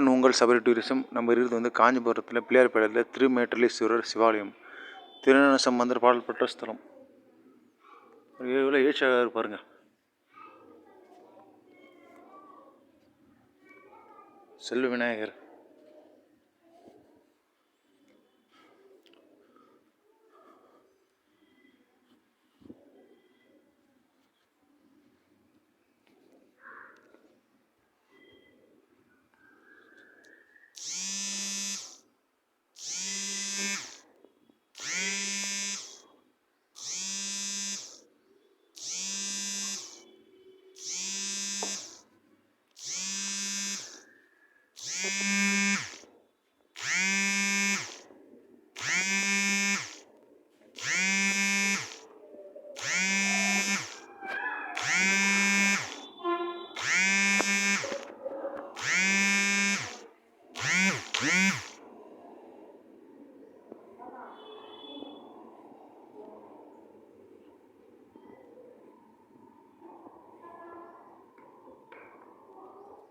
நான் உங்கள் சபரி டூரிசம் நம்ம இருக்கிறது வந்து காஞ்சிபுரத்தில் பிள்ளையார்பேட்டையில் திருமேட்டலீஸ்வரர் சிவாலயம். திருநன சம்பந்தர் பாடல் பெற்ற ஸ்தலம். எவ்வளோ ஏழ்ச்சியாக இருப்பாருங்க செல்வ விநாயகர்.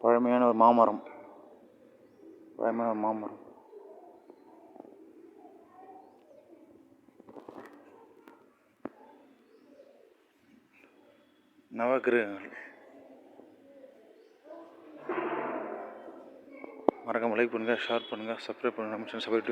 பழமையான ஒரு மாமரம். பழமையான ஒரு மாமரம். நவகிரகங்கள். மறக்காமல் லைக் பண்ணுங்கள் ஷேர் பண்ணுங்கள் சப்ஸ்கிரைப் பண்ணுங்கள் நம்ம சேனல் சப்ஸ்கிரைப்